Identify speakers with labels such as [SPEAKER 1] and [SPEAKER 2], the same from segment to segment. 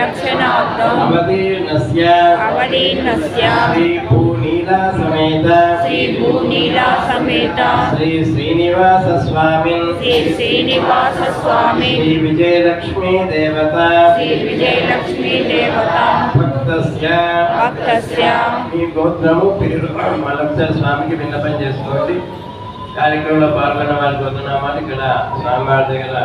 [SPEAKER 1] జగత్కుటుంబినః జగద్రక్షణార్థం
[SPEAKER 2] జగద్రక్షణార్థం
[SPEAKER 1] అవతీర్ణస్య
[SPEAKER 2] అవలీనస్య
[SPEAKER 1] శ్రీ భూనీలా సమేత
[SPEAKER 2] శ్రీ భూనీలా సమేత
[SPEAKER 1] శ్రీ శ్రీనివాస స్వామిన్
[SPEAKER 2] శ్రీ శ్రీనివాస స్వామి
[SPEAKER 1] శ్రీ విజయలక్ష్మీ దేవత
[SPEAKER 2] శ్రీ విజయలక్ష్మీ దేవత
[SPEAKER 1] భక్తస్య
[SPEAKER 2] భక్తస్య
[SPEAKER 1] మీ గోత్రము పేరు మళ్ళొకసారి స్వామికి విన్నపం చేసుకోండి. కార్యక్రమంలో పాల్గొన్న వారి గోత్రనామాలు ఇక్కడ స్వామివారి దగ్గర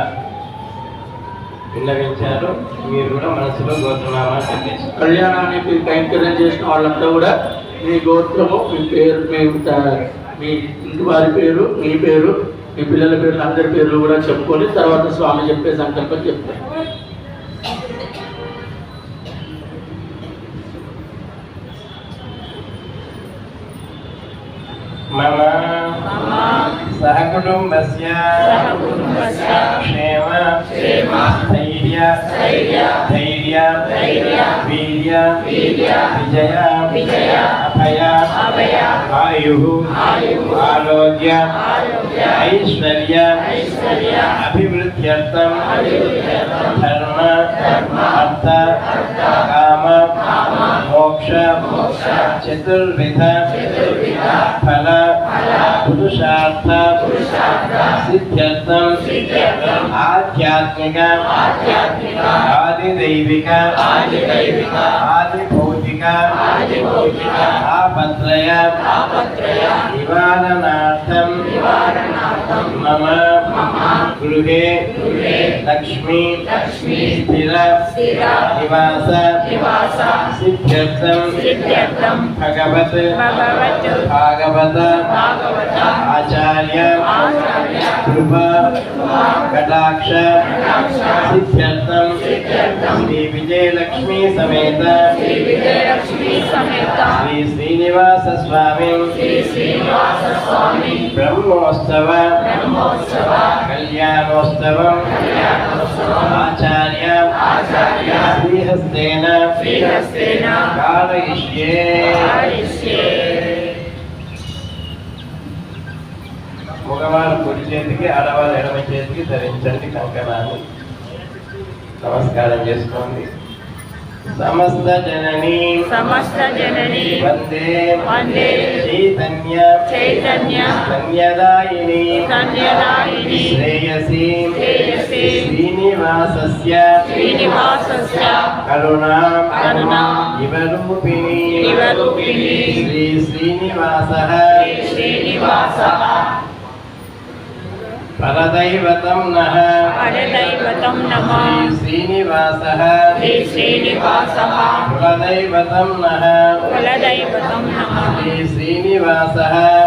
[SPEAKER 1] విన్నవించారు. మీరు కూడా మనసులో గోత్రనామాలు చెప్పేసి.
[SPEAKER 3] కళ్యాణానికి కైంకర్యం చేసిన వాళ్ళంతా కూడా మీ గోత్రము మీ పేరు మీ త- మీ ఇంటి వారి పేరు మీ పేరు మీ పిల్లల పేర్లు అందరి పేర్లు కూడా చెప్పుకొని తర్వాత స్వామి చెప్పే సంకల్పం చెప్తారు.
[SPEAKER 1] మమ
[SPEAKER 2] మమ
[SPEAKER 1] సహకుటుంబస్య ధైర్య
[SPEAKER 2] ధైర్య
[SPEAKER 1] వీర్య విజయ అభయ ఆయు ఆరోగ్య ఐశ్వర్య అభివృద్ధ్యర్థం ధర్మ అర్థ మోక్ష చతుర్విధ ఫల పురుషార్థ సిద్ధ్యర్థం ఆధ్యాత్మిక ఆదిదైవిక ఆదిభౌతిక ఆపత్రయ నివారణార్థం. మమ गृहे लक्ष्मी स्थिर
[SPEAKER 2] निवास
[SPEAKER 1] सिद्ध्यर्थम भगवत भागवत
[SPEAKER 2] आचार्य कृपा कटाक्ष
[SPEAKER 1] सिद्ध्यर्थम श्री विजयलक्ष्मी
[SPEAKER 2] समेत श्री श्रीनिवास
[SPEAKER 1] स्वामी
[SPEAKER 2] ब्रह्मोत्सव
[SPEAKER 1] కళ్యాణోత్సవం
[SPEAKER 2] కళ్యాణోత్సవం
[SPEAKER 1] మగవారు కుడి చేతికి ఆడవాళ్ళు ఎడమ చేతికి ధరించండి కంకణాన్ని నమస్కారం చేసుకోండి. సమస్త జనని
[SPEAKER 2] సమస్త జనని
[SPEAKER 1] వందే.
[SPEAKER 2] వందే
[SPEAKER 1] చైతన్య.
[SPEAKER 2] చైతన్య.
[SPEAKER 1] కన్యదాయిని
[SPEAKER 2] కన్యదాయిని
[SPEAKER 1] శ్రేయసి.
[SPEAKER 2] శ్రేయసి.
[SPEAKER 1] శ్రీనివాసస్య.
[SPEAKER 2] శ్రీనివాసస్య.
[SPEAKER 1] కరుణా.
[SPEAKER 2] కరుణా.
[SPEAKER 1] ఇవరూపిణి.
[SPEAKER 2] ఇవరూపిణి.
[SPEAKER 1] శ్రీ శ్రీనివాస.
[SPEAKER 2] శ్రీ శ్రీనివాసః.
[SPEAKER 1] పరదైవతం నః
[SPEAKER 2] పరదైవతం నమ
[SPEAKER 1] శ్రీ శ్రీనివాస
[SPEAKER 2] శ్రీ శ్రీనివాసః
[SPEAKER 1] కులదైవతం నః
[SPEAKER 2] కులదైవతం నమ
[SPEAKER 1] శ్రీ శ్రీనివాస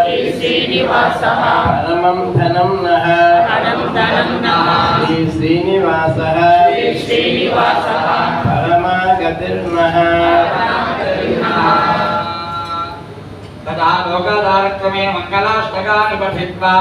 [SPEAKER 2] శ్రీ శ్రీనివాసః
[SPEAKER 1] పరమం ధనం నః
[SPEAKER 2] ధనం ధనం నమ
[SPEAKER 1] శ్రీ శ్రీనివాస
[SPEAKER 2] శ్రీ శ్రీనివాసః
[SPEAKER 1] పరమాగతిర్నః
[SPEAKER 4] तदा लोकाधारक्रमे मङ्गलाष्टकानि पठित्वा